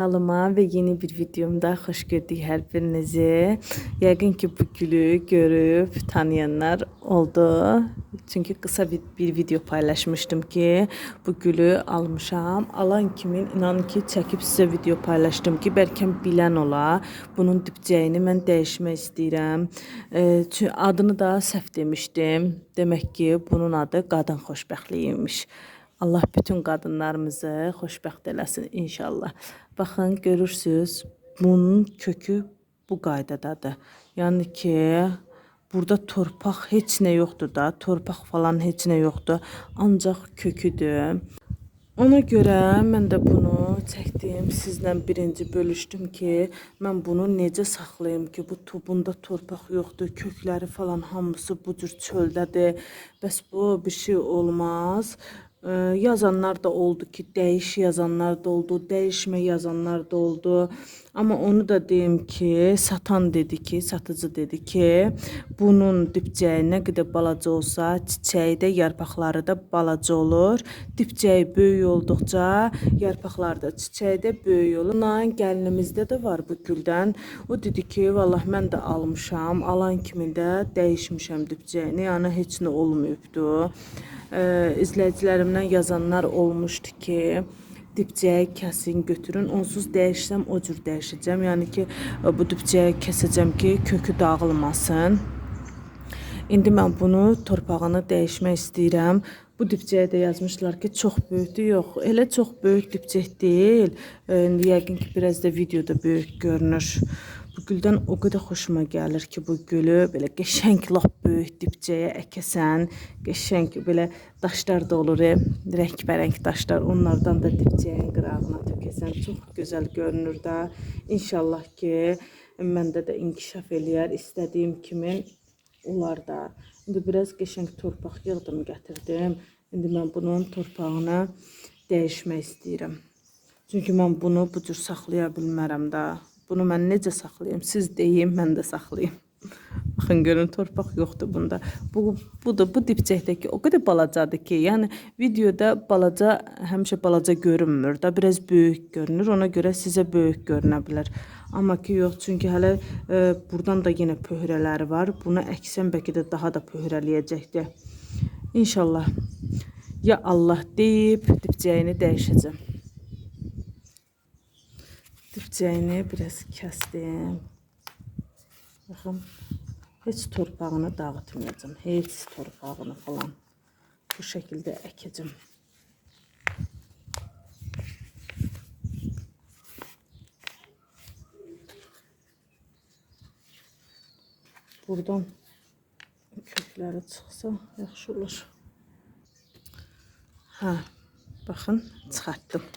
Kanalıma ve yeni bir videomda hoş gördük her birinizi. Yəqin ki bu gülü görüp tanıyanlar oldu. Çünkü kısa bir, bir video paylaşmıştım ki bu gülü almışam. Alan kimin inan ki çekip size video paylaştım ki belki bilen ola. Bunun dipçəyini mən dəyişmək istəyirəm. E, çünkü adını da səhv demişdim. Demek ki bunun adı qadın xoşbəxtliyiymiş. Allah bütün qadınlarımızı xoşbəxt eləsin inşallah. Baxın görürsüz, bunun kökü bu qaydadadır. Yəni ki, burada torpaq heç nə yoxdur da, torpaq falan heç nə yoxdur. Ancaq köküdür. Ona görə mən də bunu çəkdim, sizlə birinci bölüşdüm ki, mən bunu necə saxlayım ki, bu tubunda torpaq yoxdur, kökləri falan hamısı bu cür çöldədir. Bəs bu bir şey olmaz. Yazanlar da oldu ki, dəyiş yazanlar da oldu, dəyişmə yazanlar da oldu. Amma onu da deyim ki, satan dedi ki, satıcı dedi ki, bunun dipçəyi nə qədər balaca olsa, çiçəyi də, yarpaqları da balaca olur. Dipçəyi böyük olduqca, yarpaqları da, çiçəyi də böyük olur. Nan gəlinimizdə də var bu güldən. O dedi ki, vallah mən də almışam, alan kimi də dəyişmişəm dipçəyini, yəni heç nə olmayıbdı. Ee, izləyicilərimdən yazanlar olmuşdu ki, dipçəyi kəsin götürün. Onsuz dəyişsəm o cür dəyişəcəm. Yəni ki, bu dipçəyi kəsəcəm ki, kökü dağılmasın. İndi mən bunu torpağını dəyişmək istəyirəm. Bu dipçəyə də yazmışlar ki, çox böyükdür. Yox, elə çox böyük dipçək deyil. Ee, yəqin ki, biraz da videoda böyük görünür. Bu güldən o qədər xoşuma gəlir ki, bu gülü belə qəşəng lap böyük dipçəyə əkəsən, qəşəng belə daşlar da olur, e, rəngbərəng daşlar, onlardan da dipçəyin qırağına tökəsən, çox gözəl görünür də. İnşallah ki, məndə də inkişaf eləyər, istədiyim kimi olar da. İndi biraz qəşəng torpaq yığdım, gətirdim. İndi mən bunun torpağını dəyişmək istəyirəm. Çünki mən bunu bu cür saxlaya bilmərəm də. Bunu mən necə saxlayım? Siz deyin, mən də saxlayım. Baxın görün torpaq yoxdur bunda. Bu bu da bu dipçəkdəki o qədər balacadır ki, yəni videoda balaca həmişə balaca görünmür də, biraz böyük görünür. Ona görə sizə böyük görünə bilər. Amma ki yox, çünki hələ e, burdan da yenə pöhrələri var. Bunu əksən bəlkə də daha da pöhrələyəcəkdir. İnşallah. Ya Allah deyib dipçəyini dəyişəcəm. Dipçəyini biraz kəsdim. Baxın, heç torpağını dağıtmayacağım. Heç torpağını falan. Bu şəkildə əkəcəm. Buradan kökləri çıxsa yaxşı olur. Hə, baxın, çıxartdım.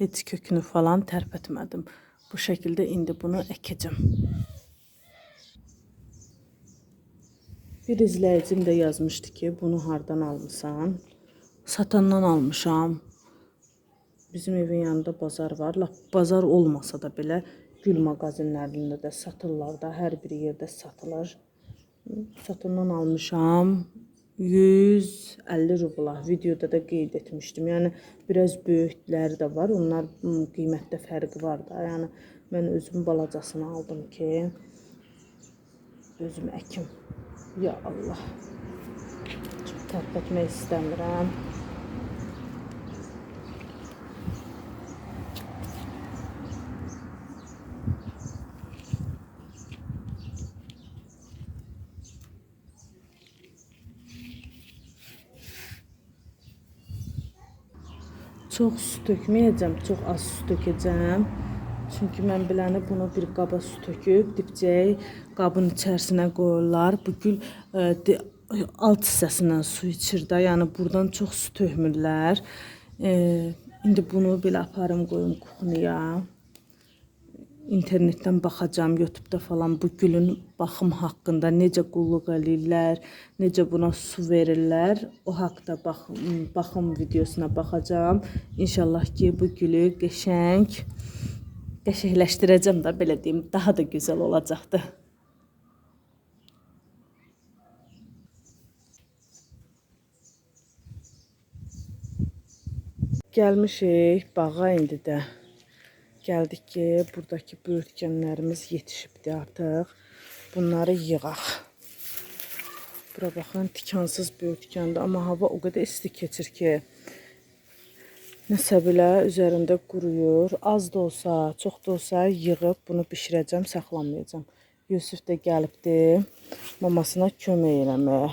Heç kökünü falan tərpətmədim. Bu şəkildə indi bunu əkəcəm. Bir izləyicim də yazmışdı ki, bunu hardan almısan? Satandan almışam. Bizim evin yanında bazar var. Lap bazar olmasa da belə gül mağazinlərində də satırlar da, hər bir yerdə satılır. Satandan almışam. 150 rubla videoda da qeyd etmişdim. Yəni biraz böyükləri də var. Onlar qiymətdə fərqi var da. Yəni mən özüm balacasını aldım ki özüm əkim. Ya Allah. Tərpətmək istəmirəm. Çox su tökməyəcəm, çox az su tökəcəm. Çünki mən biləni bunu bir qaba su töküb dipcək qabın içərisinə qoyurlar. Bu gül ə, di, alt hissəsindən su içir də, yəni burdan çox su tökmürlər. E, indi bunu belə aparım qoyum kuxniya internetten bakacağım, YouTube'da falan bu gülün baxım haqqında necə qulluq eləyirlər, necə buna su verirlər, o haqqda baxım, baxım videosuna baxacağam. İnşallah ki bu gülü qəşəng qəşəngləşdirəcəm də belə deyim, daha da gözəl olacaqdı. Gəlmişik bağa indi də. Gəldik ki, buradakı böyürtkənlərimiz yetişibdi artıq. Bunları yığaq. Bura baxın, tikansız böyürtkəndir, amma hava o qədər isti keçir ki, nəsə belə üzərində quruyur. Az da olsa, çox da olsa yığıb bunu bişirəcəm, saxlamayacağam. Yusuf da gəlibdi mamasına kömək eləməyə.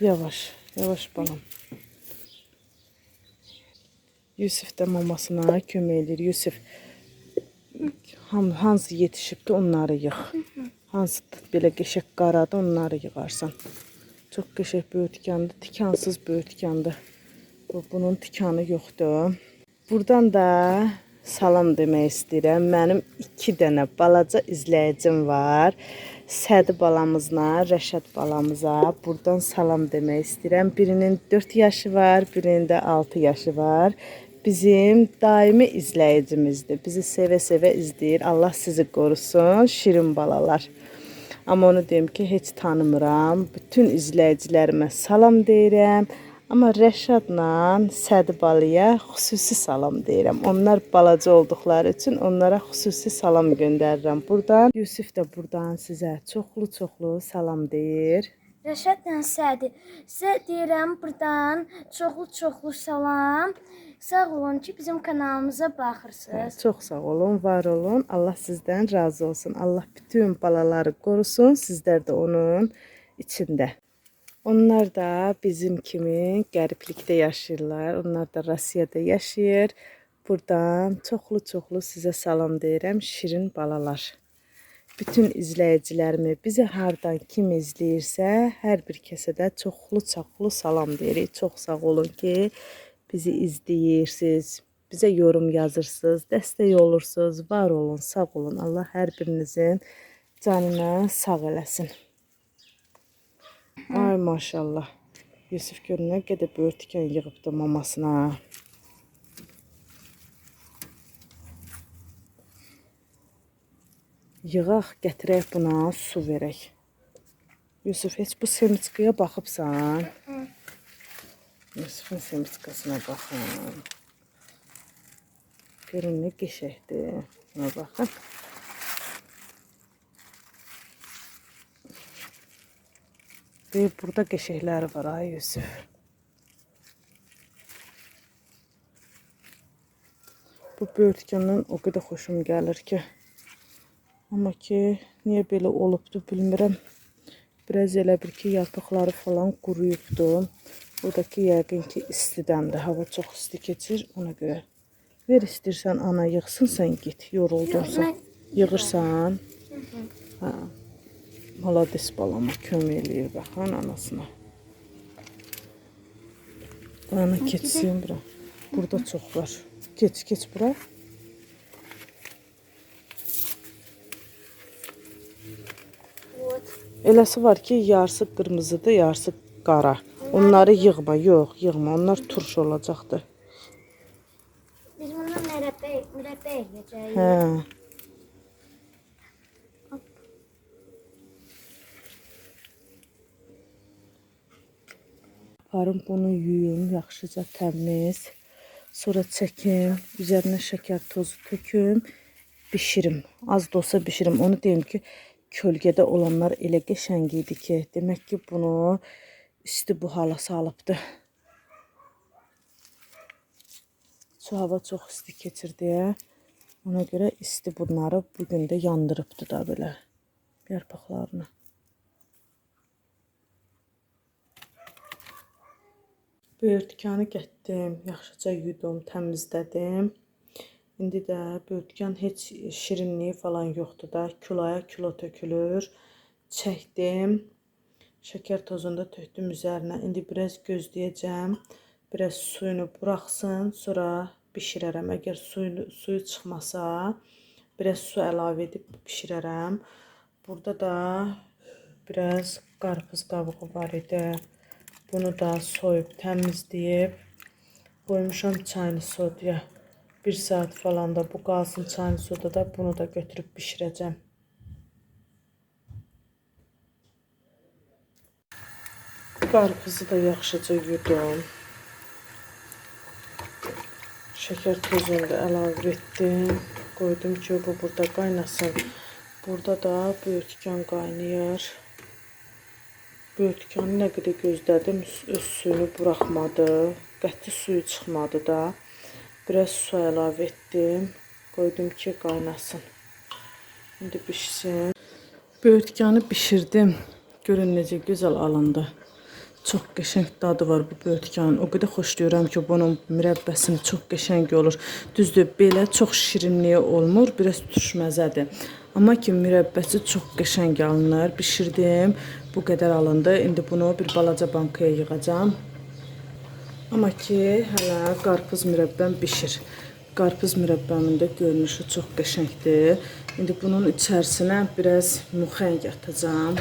Yavaş, yavaş balam. Yusuf da mamasına kömək edir. Yusuf hansı yetişibdi onları yığ. Hansı belə qəşəng qaradı onları yığarsan. Çox qəşəng böyürtkandır. Tikansız böyürtkandır. Bu bunun tikanı yoxdur. Buradan da salam demək istəyirəm. Mənim 2 dənə balaca izləyicim var. Sədi balamızla Rəşad balamıza buradan salam demək istəyirəm. Birinin 4 yaşı var, birinin də 6 yaşı var. Bizim daimi izləyicimizdir. Bizi sevə-sevə izləyir. Allah sizi qorusun, şirin balalar. Amma onu deyim ki, heç tanımıram. Bütün izləyicilərimə salam deyirəm. Amma Rəşadla Sədi balaya xüsusi salam deyirəm. Onlar balaca olduqları üçün onlara xüsusi salam göndərirəm buradan. Yusif də buradan sizə çoxlu-çoxlu salam deyir. Rəşadla Sədi. Sizə deyirəm buradan çoxlu-çoxlu salam. Sağ olun ki, bizim kanalımıza baxırsınız. Çox sağ olun, var olun. Allah sizdən razı olsun. Allah bütün balaları qorusun, sizlər də onun içində. Onlar da bizim kimi qəriblikdə yaşayırlar. Onlar da Rusiyada yaşayır. Buradan çoxlu-çoxlu sizə salam deyirəm, şirin balalar. Bütün izləyicilərimi bizi hardan kim izləyirsə, hər bir kəsə də çoxlu-çoxlu salam deyirik. Çox sağ olun ki, bizi izləyirsiniz, bizə yorum yazırsınız, dəstək olursunuz. Var olun, sağ olun. Allah hər birinizin canına sağ eləsin. Ay maşallah. Yusuf gör nə qədər böyürtkən yığıbdı mamasına. Yığaq, gətirək buna su verək. Yusuf heç bu semiçkaya baxıbsan? Yusufun semiçkasına baxın. Görün nə qəşəngdir. Buna baxın. Ve burada qəşəkləri var ay Yusuf. Bu böyürtkəndən o qədər xoşum gəlir ki. Amma ki, niyə belə olubdu bilmirəm. Biraz elə bir ki, yarpaqları falan quruyubdu. Buradakı yəqin ki istidən hava çox isti keçir ona görə. Ver istirsən ana yığsın sən git. Yoruldunsa yığırsan. Hə. Malades balama kömək eləyir baxan anasına. Ana keçsin bura. Burada çox var. Keç keç bura. Eləsi var ki, yarısı qırmızıdır, yarısı qara. Onları yığma, yox, yığma. Onlar turş olacaqdır. Biz bundan mürəbbə, mürəbbə edəcəyik. Hə. Aparım bunu yuyum, yaxşıca təmiz. Sonra çəkim, üzərinə şəkər tozu töküm, bişirim. Az da olsa bişirim. Onu deyim ki, kölgədə olanlar elə qəşəng idi ki, demək ki, bunu isti bu hala salıbdı. Su hava çox isti keçir ona görə isti bunları bu gün də yandırıbdı da belə yarpaqlarını. Böyürtkanı getdim, yaxşıca yudum, təmizlədim. İndi də böyürtkan heç şirinliyi falan yoxdur da, kiloya kilo tökülür. Çəkdim. Şəkər tozunu da tökdüm üzərinə. İndi biraz gözləyəcəm. Biraz suyunu buraxsın, sonra bişirərəm. Əgər suyu suyu çıxmasa, biraz su əlavə edib bişirərəm. Burada da biraz qarpız qabığı var idi. Bunu da soyub təmizləyib qoymuşam çayını soduya. Bir saat falan da bu qalsın çayını sodada bunu da götürüb bişirəcəm. Qarpızı da yaxşıca yudum. Şeker tozunu da əlavə etdim. Qoydum ki, bu burada qaynasın. Burada da böyürtkan qaynayır. Böyürtkanı nə qədər gözlədim, öz suyunu buraxmadı. Qəti suyu çıxmadı da. Biraz su əlavə etdim. Qoydum ki, qaynasın. İndi bişsin. Böyürtkanı bişirdim. Görün necə gözəl alındı. Çox qəşəng dadı var bu böyürtkanın. O qədər xoşlayıram ki, bunun mürəbbəsini çox qəşəng olur. Düzdür, belə çox şirinliyi olmur, biraz turşməzədir. Amma ki, mürəbbəsi çox qəşəng alınır. Bişirdim. Bu qədər alındı. İndi bunu bir balaca bankaya yığacağam. Amma ki, hələ qarpız mürəbbəm bişir. Qarpız mürəbbəmin də görünüşü çox qəşəngdir. İndi bunun içərisinə biraz muxəng atacağam.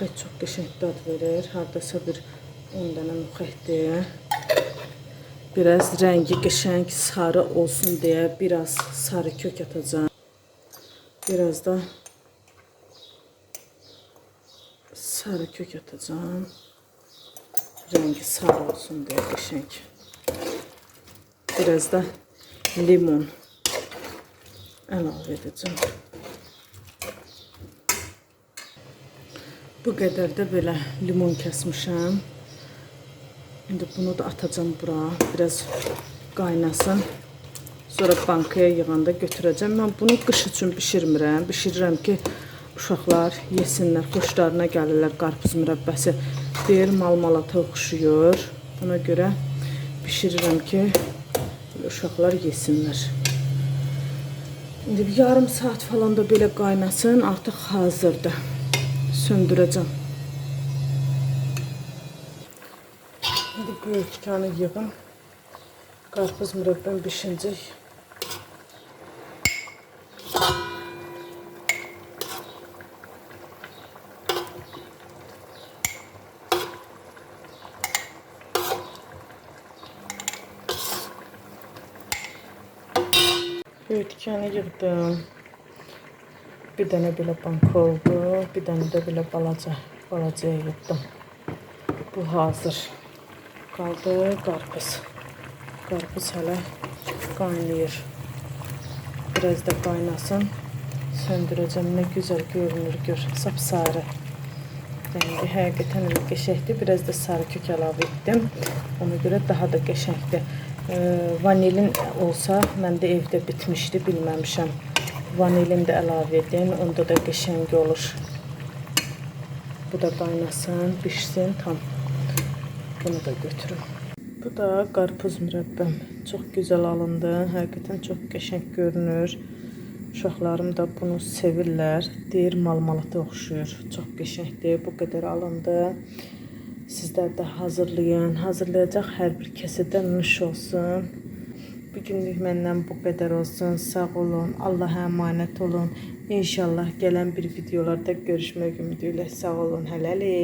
Muxək çox qəşəng dad verir. Hardasa bir 10 dənə muxəkdir. Biraz rəngi qəşəng sarı olsun deyə biraz sarı kök atacağam. Biraz da sarı kök atacağım. Rengi sarı olsun diye qəşəng. Biraz da limon əlavə edəcəm. Bu qədər də belə limon kəsmişəm. İndi bunu da atacağım bura. Biraz qaynasın. Sonra bankaya yığanda götürəcəm. Mən bunu qış üçün bişirmirəm. Bişirirəm ki, uşaqlar yesinlər, xoşlarına gəlirlər qarpız mürəbbəsi. Deyir malmalata oxşuyur. Buna görə bişirirəm ki, uşaqlar yesinlər. İndi bir yarım saat falan da belə qaynasın, artıq hazırdır. Söndürəcəm. İndi böyürtkanı yığım. Qarpız mürəbbəm bişincək. Böyürtkanı yığdım. Bir dənə belə banka oldu. Bir dənə də belə balaca, balaca yığdım. Bu hazır. Qaldı qarpız. Qarpız hələ qaynayır. Biraz da qaynasın. Söndürəcəm. Nə gözəl görünür, gör. Sapsarı. Rəngi həqiqətən elə qəşəngdir. Biraz da sarı kök əlavə etdim. Ona görə daha da qəşəngdir. Ee, vanilin olsa, məndə evdə bitmişdi, bilməmişəm. Vanilin də əlavə edin, onda da qəşəng olur. Bu da qaynasın, bişsin tam. Bunu da götürüm. Bu da qarpız mürəbbəm. Çox gözəl alındı. Həqiqətən çox qəşəng görünür. Uşaqlarım da bunu sevirlər. Deyir malmalata oxşuyur. Çox qəşəngdir. Bu qədər alındı. Sizlər də hazırlayın. Hazırlayacaq hər bir kəsədə nuş olsun. Bu günlük məndən bu qədər olsun. Sağ olun. Allah'a əmanət olun. İnşallah gələn bir videolarda görüşmək ümidi sağ olun. Hələlik.